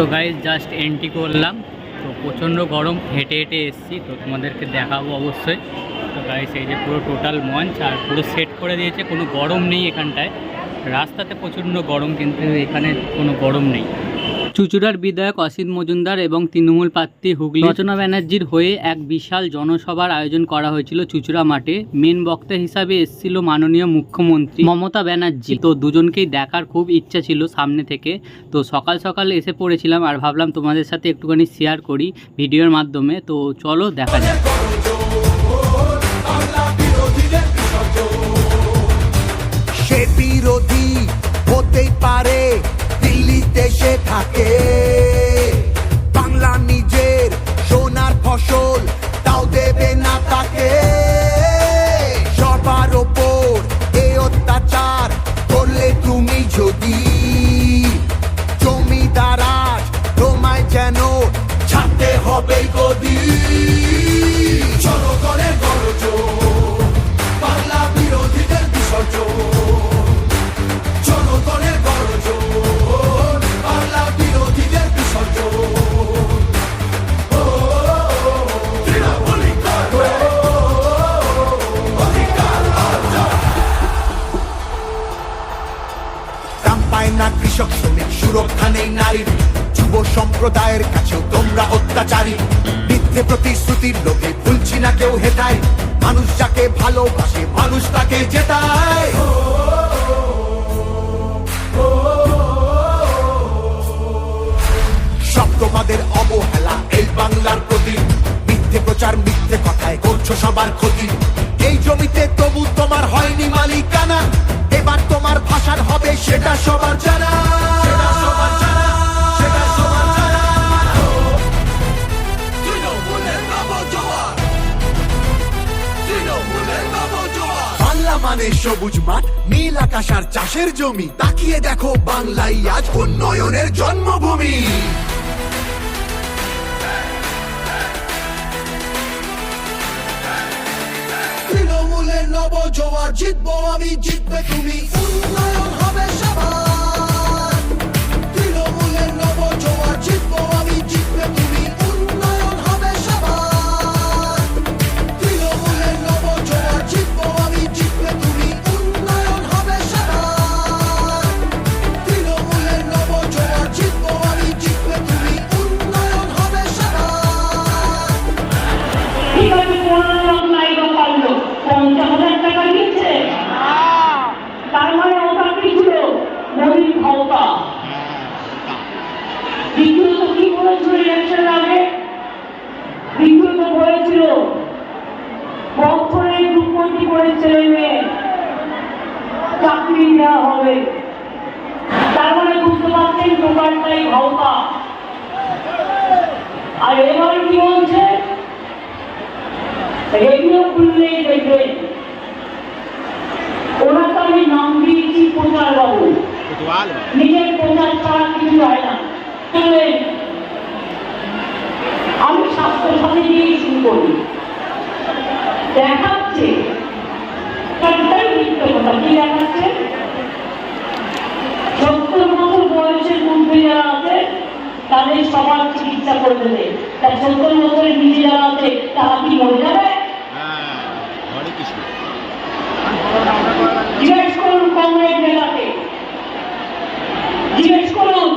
So guys just entry করলাম। তো প্রচণ্ড গরম, হেঁটে হেঁটে এসেছি। তো তোমাদেরকে দেখাবো অবশ্যই। তো গাইজ এই যে পুরো টোটাল মঞ্চ আর পুরো সেট করে দিয়েছে। কোনো গরম নেই এখানটায়। রাস্তাতে প্রচণ্ড গরম, কিন্তু এখানে কোনো গরম নেই। চুচুড়ার বিধায়ক অসিত মজুমদার এবং তৃণমূল প্রার্থী হুগলি রচনা ব্যানার্জির হয়ে এক বিশাল জনসভার আয়োজন করা হয়েছিল চুচুড়া মাঠে। মেন বক্তা হিসাবে এসেছিল মাননীয় মুখ্যমন্ত্রী মমতা ব্যানার্জি। তো দুজনকেই দেখার খুব ইচ্ছা ছিল সামনে থেকে। তো সকাল সকাল এসে পড়েছিলাম আর ভাবলাম তোমাদের সাথে একটুখানি শেয়ার করি ভিডিওর মাধ্যমে। তো চলো দেখা যাক। সে বিরোধী হতেই পারে। সে থাকে। বাংলা নিজের সোনার ফসল সুরক্ষা নেই নারীর। যুব সম্প্রদায়ের কাছেও তোমরা অত্যাচারী। মিথ্যে প্রতিশ্রুতির লোভে ভুলছি না কেউ হেটায় মানুষ যাকে ভালোবাসে, মানুষ তাকে জেতায়। তোমাদের অবহেলা এই বাংলার প্রতি। মিথ্যে প্রচার, মিথ্যে কথায় করছ সবার ক্ষতি। এই জমিতে তবু তোমার হয়নি মালিকানা। এবার তোমার ভাষার হবে সেটা সবার জানা। সবুজ মাঠ, নীল আকাশ আর চাষের জমি। তাকিয়ে দেখো বাংলাই আজ উন্নয়নের জন্মভূমি। তৃণমূলের নব জোয়ার জিতবো আমি, জিতবে তুমি। উন্নয়ন হবে সবার। দেওয়া হবে। তার মানে বুঝতে পারছেন দোকানটাই ক্ষমতা আর এবার কি বলছে? রেডিও খুললেই দেখবেন। ওনাকে আমি নাম দিয়েছি প্রচার বাবু নিজের প্রচার ছাড়া কিছু হয় না। আমি স্বাস্থ্য সাথী দিয়েই শুরু করি। দেখাচ্ছে একটাই মিথ্যে কথা কি দেখাচ্ছে সত্তর বছর মধ্যে যারা আছে তাদের সবার চিকিৎসা করে দেবে। তার সত্তর বছরের নিচে যারা আছে তারা কি মরে যাবে? জিজ্ঞেস করুন কংগ্রেস নেতাকে। জিজ্ঞেস করুন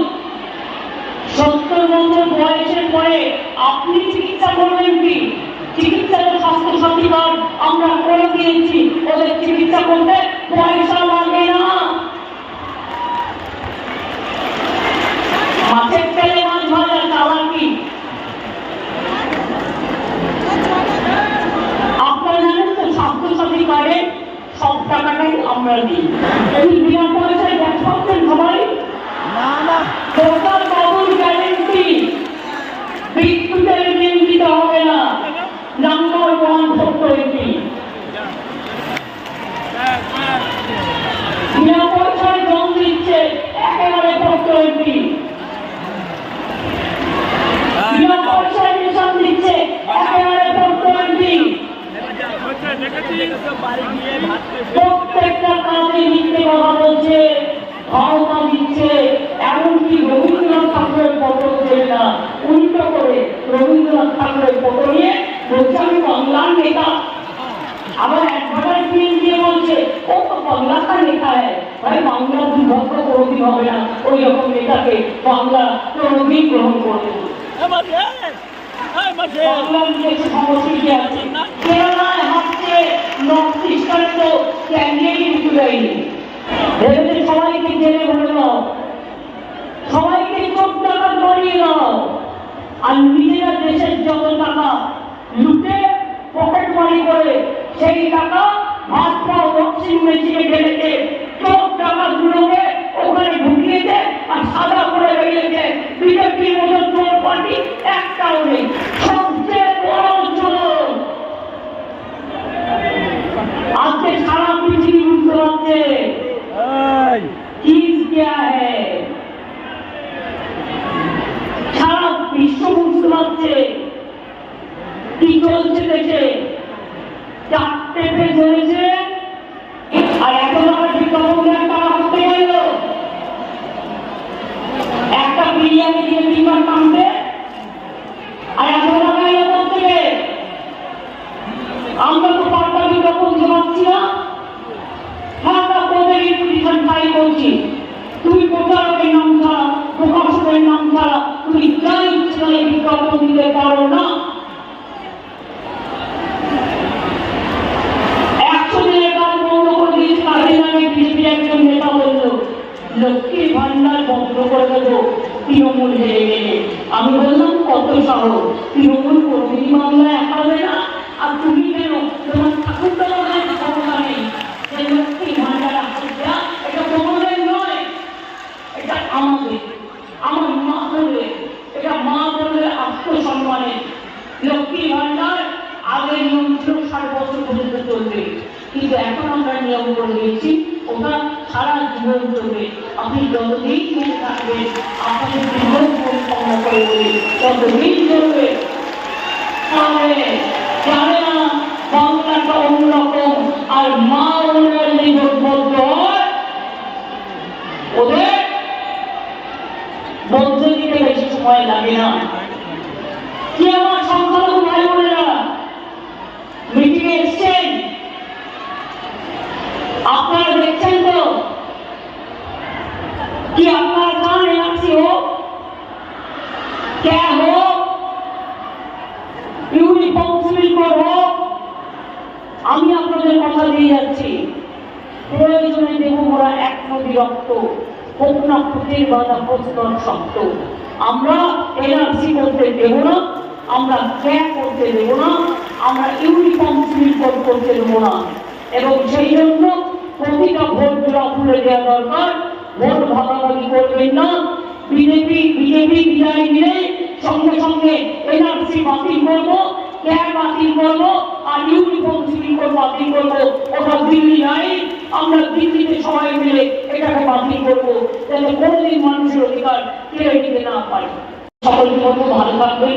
সত্তর বছর বয়সের পরে আপনি চিকিৎসা করবেন কি? চিকিৎসা তো স্বাস্থ্য সাথী আমরা করে দিয়েছি ওদের চিকিৎসা করতে পয়সা সব টাকাটাই আমরা দিই এই বিনা পয়সায় ব্যাগ পাচ্ছেন সবাই? না বাবুর গ্যারেন্টি বিদ্যুতের বিল দিতে হবে না নাম্বার ওয়ান সত্য এটি করবেন না উল্টো করে রবীন্দ্রনাথ ঠাকুরের ফটো নিয়ে। বলছে আমি বাংলার নেতা। আবার অ্যাডভার্টাইজমেন্ট দিয়ে বলছে ও তো বাংলা का নেতা है ভাই বাংলা বিভক্ত কোনোদিন হবে না। ওই রকম নেতাকে বাংলা কোনোদিন গ্রহণ করবে বাংলার নিজস্ব সংস্কৃতি আছে। কেরালায় হচ্ছে নর্থ ইস্টার্ন তো ক্যান্ডিডেটই উঠে যায়নি ভেবেছে সবাইকে জেলে ভরে দাও সবাইকে চোখ টাকা করিয়ে দাও আর নিজেরা দেশের যত টাকা লুটে পকেট মারি করে, সেই টাকা ভাত পাও ওয়াশিং মেশিনে ঢেলেছে চোখ টাকা গুলোকে ওখানে ঢুকিয়েছে আর সাদা করে বেরিয়েছে বিজেপির মতো চোর পার্টি একটাও নেই। সবচেয়ে বড় চোর। আজকে সারা আমি আপনাদের কথা দিয়ে যাচ্ছি। প্রয়োজনে দেব ওরা এক নদী রক্ত হোক না ফুটের বাধা প্রশ্ন শক্ত। আমরা এনআরসি করতে দেব না, আমরা ক্যাপ করতে দেব না, আমরা ইউনিফর্ম সিভিল করতে দেব না। এবং সেই জন্য প্রতিটা ভোট জোড়া খুলে দেওয়া দরকার। ভোট ভাগাভাগি করবেন না। বিজেপি বিজেপি বিদায় নিলে সঙ্গে সঙ্গে এনআরসি বাতিল করব ক্যাব বাতিল করব, আর ইউনিফর্ম সিভিল করব আপনি করব ওটা দিল্লি নাই। আমরা দিল্লিতে সবাই মিলে এটাকে বাতিল করব তাহলে কোনদিন মানুষের অধিকার কেড়ে নিতে না পারে। সকল বলব, ভালো থাকবে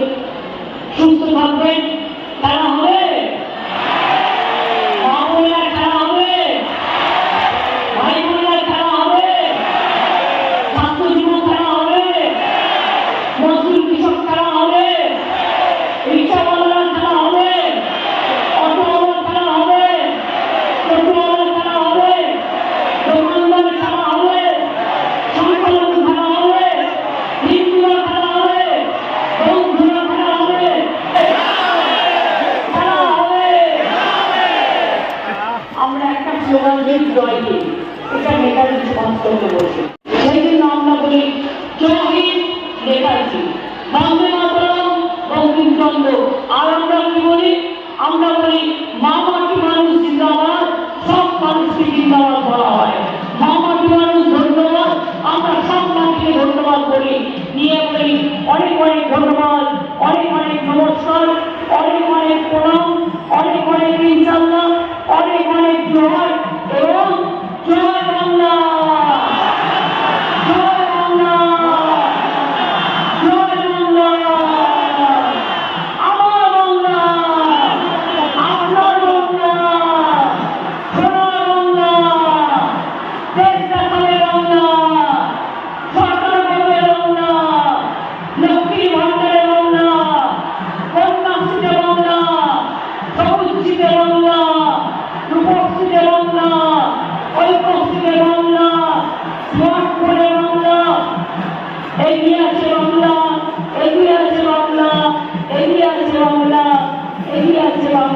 সুস্থ থাকবে তারা হবে মা বোনেরা খেলা হবে ভাই বোনেরা খেলা হবে ছাত্র জীবন খেলা হবে মজদুর কৃষক খেলা হবে রিক্সাওয়ালারা খেলা হবে অটোওয়ালা খেলা হবে টোটোওয়ালা খেলা হবে দোকানদার খেলা হবে সংখ্যালঘু খেলা হবে হিন্দুরা খেলা হবে বৌদ্ধরা খেলা হবে খেলা হবে আমরা একটা স্লোগান দিই জয় দিই এটা নেতাজি সুভাষচন্দ্র বলছে সেই জন্য আমরা বলি জয় হিন্দ নেতাজি বন্দে মাতরম বঙ্কিমচন্দ্র আর আমরা কি বলি আমরা বলি মা সব মানুষকে জিন্দাবাদ বলা হয়। মা মাটি মানুষ ধন্যবাদ সব মাটিকে ধন্যবাদ করি নিয়ে বলি, অনেক অনেক ধন্যবাদ অনেক অনেক নমস্কার অনেক অনেক প্রণাম অনেক অনেক ইনশাল্লাহ অনেক অনেক জয় এবং জয় বাংলা জয় বাংলা জয় বাংলা আমার বাংলা আপনার বাংলা সোনার বাংলা দেশ দেখাবে বাংলা সরকার করবে বাংলা এগিয়ে আছে বাংলা এগিয়ে আছে বাংলা এগিয়ে আছে বাংলা এগিয়ে আছে বাংলা আমরা লক্ষ্মী ভান্ডার পাবো মনে রাখবেন যে বাংলা পৃথিবীর নাম্বার ওয়ান তাকে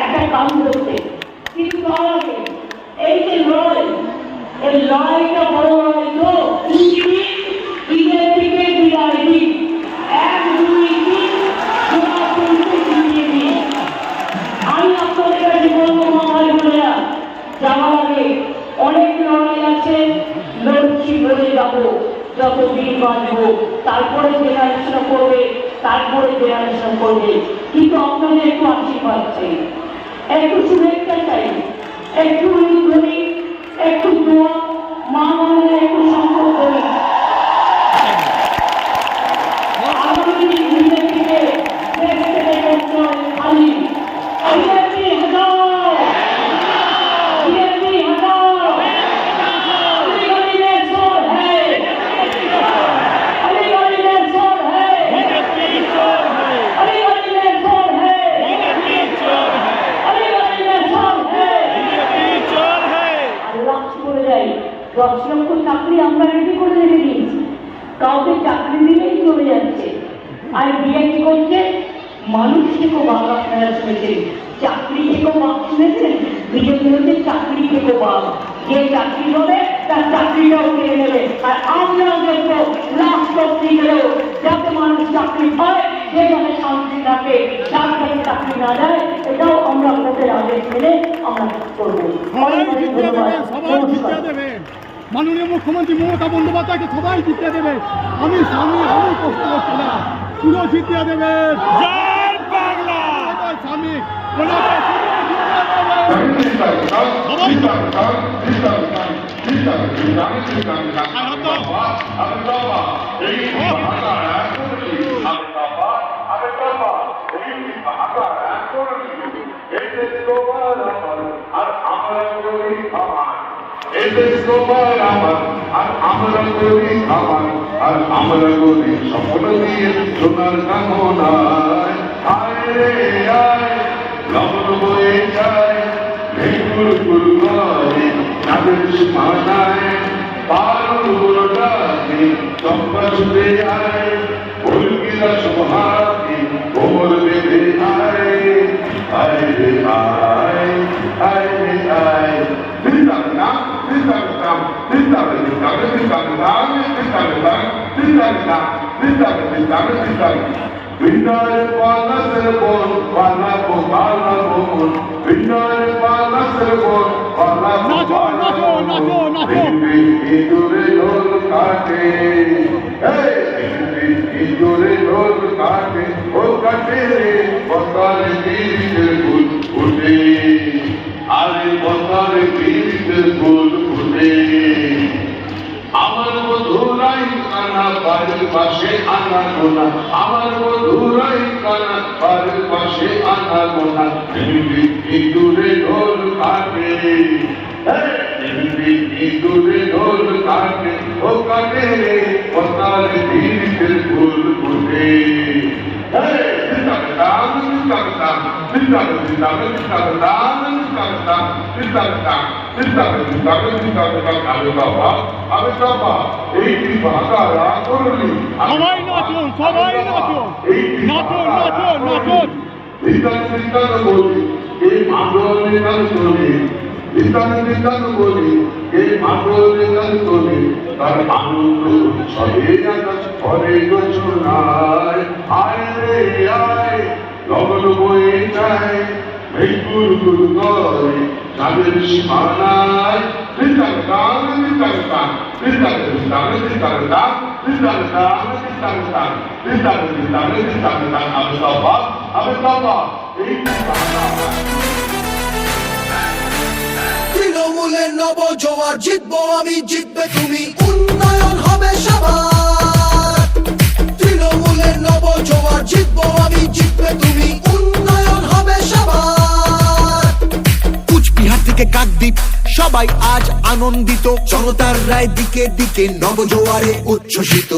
একটা কাম করতে। কিন্তু তার আগে এই যে লড়াই, এই লড়াইটা বড় লড়াই তো ঈদের দিকে এক, দুই, তিন আমি আপনাদের কাছে বলব, মহামারী বোনেরা অনেক লড়াই আছে, লড়ছি বলে যাব যত দিন বাঁচবো। তারপরে জেনারেশন করবে তারপরে দেয়ালেশন করবে কিন্তু আপনাদের একটু আশীর্বাদ চাই একটু শুভেচ্ছা চাই, একটু ধরি একটু দোয়া মা মনে একটু সম্পর্ক থেকেও বাবা আপনারা শুনেছেন। চাকরি থেকেও বাপ শুনেছেন? বিজেপি হচ্ছে চাকরি থেকেও বাপ যে চাকরি হবে তার চাকরিটাও কেড়ে নেবে। আর আমরা দেখব লাস্ট অব্দি গেলেও যাতে মানুষ চাকরি পায় যে যাতে শান্তি থাকে। যার কাছে চাকরি না যায় এটাও আমরা ভোটের আদেশ মেনে আমরা করব। মাননীয় মুখ্যমন্ত্রী মমতা বন্দ্যোপাধ্যায়কে সবাই জিততে দেবে। আমি স্বামী আমি প্রশ্ন করছি না পুরো জিতিয়ে দেবে। আমরা করি এদের তোমার আমার, আর আমরা করি আর আমরা করি সফল দিয়ে সোনার কামনায় আয় রে, আয়। লবণ বয়ে যায় ভেগুর গুরু নয় তাদের সীমানায় গুরু ডাকে চম্পা ছুটে আয় ভুলকিরা সুহাতি কোমর বেঁধে আয় আয় রে আয় আয় রে আয় দিদারনা দিদারনা দিদারনা দিদারনা দিদারনা দিদারনা দিদারনা দিদারনা বিনয় পালসের বল বানাবো বানাবো মন। বিনয় পালসের বল বানাবো বানাবো মন। ইঁদুরে ঢোল কাটে। ইঁদুরে ঢোল কাটে ও কাটে রে বসার বীরের ফুল ফুটে। আরে বসার বীরের ফুল কানার বাড়ির পাশে আনা গোনা আমার মধুরাই কানার বাড়ির পাশে আনা গোনা দূরে ঢোল কাটে। হ্যাঁ, দূরে ঢোল কাটে। ও কাটে পতার দিল ফুল ফুটে। জিন্দাবাদ জিন্দাবাদ জিন্দাবাদ জিন্দাবাদ জিন্দাবাদ জিন্দাবাদ সবাই নাচুন, সবাই এই মাগলে গান চলে বলি এই মাগলে গান চলে তার আনন্দ সবে করে গোছনায় আয় রে আয় লগন বয়ে যায় ভেকুর গুর করে তাদের স্মরণায় কৃতজ্ঞান তৃণমূলের নব জোয়ার জিতবো আমি জিতবে তুমি উন্নয়ন হবে সবাই সবাই আজ আনন্দিত। জনতার রায় দিকে দিকে নবজোয়ারে উচ্ছ্বসিত।